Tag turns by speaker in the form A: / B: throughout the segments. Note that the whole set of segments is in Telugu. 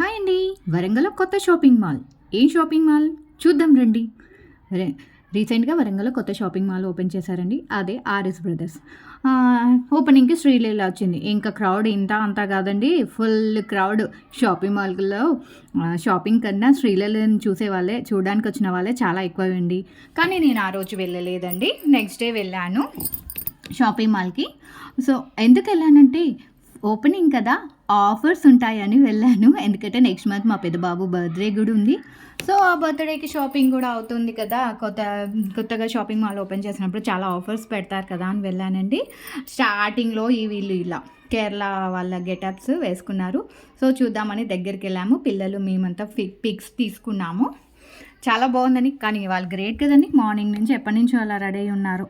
A: హాయ్ అండి. వరంగల్లో కొత్త షాపింగ్ మాల్. ఏం షాపింగ్ మాల్? చూద్దాం రండి. రే రీసెంట్గా వరంగల్లో కొత్త షాపింగ్ మాల్ ఓపెన్ చేశారండి. అదే ఆర్ఎస్ బ్రదర్స్. ఓపెనింగ్కి శ్రీలీల వచ్చింది. ఇంకా క్రౌడ్ ఇంత అంతా కాదండి. ఫుల్ క్రౌడ్ షాపింగ్ మాల్లో షాపింగ్ కన్నా శ్రీలీలను చూసే వాళ్ళే చూడడానికి వచ్చిన వాళ్ళే చాలా ఎక్కువండి. కానీ నేను ఆ రోజు వెళ్ళలేదండి. నెక్స్ట్ డే వెళ్ళాను షాపింగ్ మాల్కి. సో ఎందుకు వెళ్ళానంటే ఓపెనింగ్ కదా ఆఫర్స్ ఉంటాయని వెళ్ళాను. ఎందుకంటే నెక్స్ట్ మంత్ మా పెద్దబాబు బర్త్డే కూడా ఉంది. సో ఆ బర్త్డేకి షాపింగ్ కూడా అవుతుంది కదా. కొత్త కొత్తగా షాపింగ్ మాల్ ఓపెన్ చేసినప్పుడు చాలా ఆఫర్స్ పెడతారు కదా అని వెళ్ళానండి. స్టార్టింగ్లో ఈ వీళ్ళు ఇలా కేరళ వాళ్ళ గెటప్స్ వేసుకున్నారు. సో చూద్దామని దగ్గరికి వెళ్ళాము. పిల్లలు మేమంతా పిక్ పిక్స్ తీసుకున్నాము. చాలా బాగుందని కానీ వాళ్ళు గ్రేట్ కదండి. మార్నింగ్ నుంచి ఎప్పటి నుంచో అలా రెడీ అయి ఉన్నారు.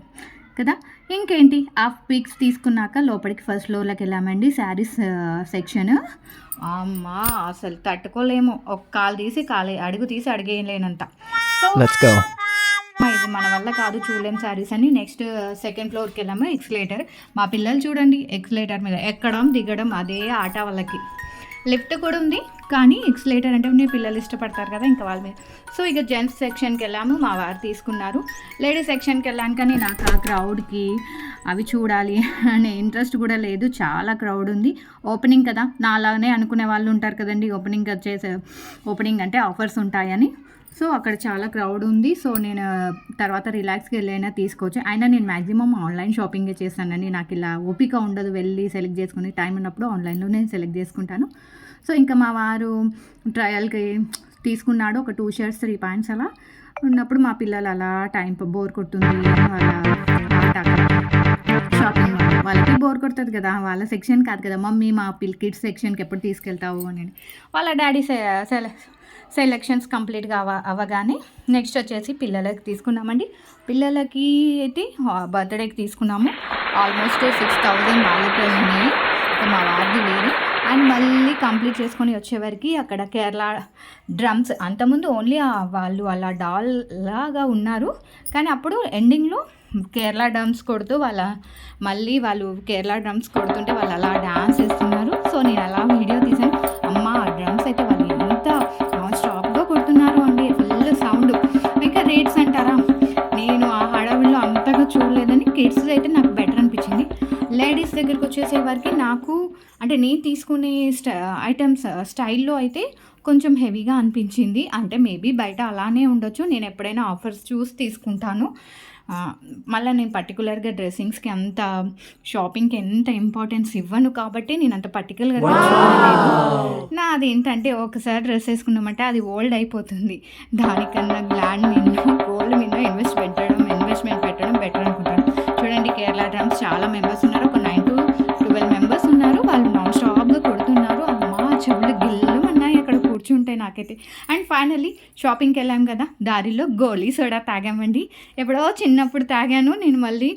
A: కదా? ఇంకేంటి? ఆ పిక్స్ తీసుకున్నాక లోపలికి ఫస్ట్ ఫ్లోర్లోకి వెళ్ళామండి శారీస్ సెక్షన్. అమ్మా అసలు తట్టుకోలేము. ఒక కాలు తీసి కాలు అడుగు తీసి అడిగేయలేనంత సో
B: లెట్స్ గో
A: అమ్మా, ఇది మన వల్ల కాదు చూడలేం శారీస్ అని నెక్స్ట్ సెకండ్ ఫ్లోర్కి వెళ్ళాము ఎక్స్లేటర్. మా పిల్లలు చూడండి ఎక్స్లేటర్ మీద ఎక్కడం దిగడం అదే ఆట వాళ్ళకి. లిఫ్ట్ కూడా ఉంది. కానీ ఎక్స్లేటర్ అంటే నేను పిల్లలు ఇష్టపడతారు కదా ఇంకా వాళ్ళ మీద. సో ఇక జెంట్స్ సెక్షన్కి వెళ్ళాము మా వారు తీసుకున్నారు. లేడీస్ సెక్షన్కి వెళ్ళాను కానీ నాకు ఆ క్రౌడ్కి అవి చూడాలి అనే ఇంట్రెస్ట్ కూడా లేదు. చాలా క్రౌడ్ ఉంది. ఓపెనింగ్ కదా నాలానే అనుకునే వాళ్ళు ఉంటారు కదండి. ఓపెనింగ్ చేసే ఓపెనింగ్ అంటే ఆఫర్స్ ఉంటాయని. సో అక్కడ చాలా క్రౌడ్ ఉంది. సో నేను తర్వాత రిలాక్స్కి వెళ్ళైనా తీసుకోవచ్చు. అయినా నేను మ్యాక్సిమం ఆన్లైన్ షాపింగే చేస్తానండి. నాకు ఇలా ఓపిక ఉండదు వెళ్ళి సెలెక్ట్ చేసుకుని టైం ఉన్నప్పుడు ఆన్లైన్లో నేను సెలెక్ట్ చేసుకుంటాను. సో ఇంకా మా వారు ట్రయల్కి తీసుకున్నాడు ఒక టూ షర్ట్స్ త్రీ పాయింట్స్ అలా. ఉన్నప్పుడు మా పిల్లలు అలా టైం బోర్ కొడుతుంది వాళ్ళ షాపింగ్ వాళ్ళకి బోర్ కొడుతుంది కదా వాళ్ళ సెక్షన్ కాదు కదా మమ్మీ మా పిల్ కిడ్స్ సెక్షన్కి ఎప్పుడు తీసుకెళ్తావు? అని. వాళ్ళ డాడీ సెలెక్షన్స్ కంప్లీట్గా అవ అవ్వగానే నెక్స్ట్ వచ్చేసి పిల్లలకి తీసుకున్నామండి. పిల్లలకి అయితే బర్త్డేకి తీసుకున్నాము. ఆల్మోస్ట్ సిక్స్ థౌజండ్ వాళ్ళకి అయినాయి ఇంకా మా వారిది వేరే అండ్ మళ్ళీ కంప్లీట్ చేసుకొని వచ్చేవరకు అక్కడ కేరళ డ్రమ్స్ అంతకుముందు ఓన్లీ వాళ్ళు అలా డాల్ లాగా ఉన్నారు. కానీ అప్పుడు ఎండింగ్లో కేరళ డ్రమ్స్ కొడుతూ వాళ్ళ మళ్ళీ వాళ్ళు కేరళ డ్రమ్స్ కొడుతుంటే వాళ్ళు అలా డ్యాన్స్ చేస్తున్నారు. సో నేను అలా వీడియో తీసాను. అమ్మ ఆ డ్రమ్స్ అయితే వాళ్ళు ఎంత నాన్ స్టాప్గా కొడుతున్నారు అండి. ఫుల్ సౌండ్ ఇంకా రేట్స్ అంటారా? నేను ఆ హడావిడిలో అంతగా చూడలేదని కిడ్స్ అయితే నాకు లేడీస్ దగ్గరికి వచ్చేసేవారికి నాకు అంటే నేను తీసుకునే స్ట ఐటమ్స్ స్టైల్లో అయితే కొంచెం హెవీగా అనిపించింది. అంటే మేబీ బయట అలానే ఉండొచ్చు. నేను ఎప్పుడైనా ఆఫర్స్ చూసి తీసుకుంటాను. మళ్ళీ నేను పర్టికులర్గా డ్రెస్సింగ్స్కి అంత షాపింగ్కి ఎంత ఇంపార్టెన్స్ ఇవ్వను కాబట్టి నేను అంత పర్టికులర్గా చూడలేదు నాది ఏంటంటే ఒకసారి డ్రెస్ వేసుకున్నామంటే అది ఓల్డ్ అయిపోతుంది. దానికన్నా గోల్డ్ నాకైతే అండ్ ఫైనల్లీ షాపింగ్కి వెళ్ళాం కదా దారిలో గోలీ సోడా తాగామండి. ఎప్పుడో చిన్నప్పుడు తాగాను నేను మళ్ళీ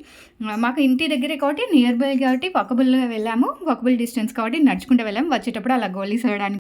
A: మాకు ఇంటి దగ్గరే కాబట్టి నియర్ బై కాబట్టి వాకబుల్గా వెళ్ళాము. వాకబుల్ డిస్టెన్స్ కాబట్టి నడుచుకుంటూ వెళ్ళాము. వచ్చేటప్పుడు అలా గోలీ సోడాని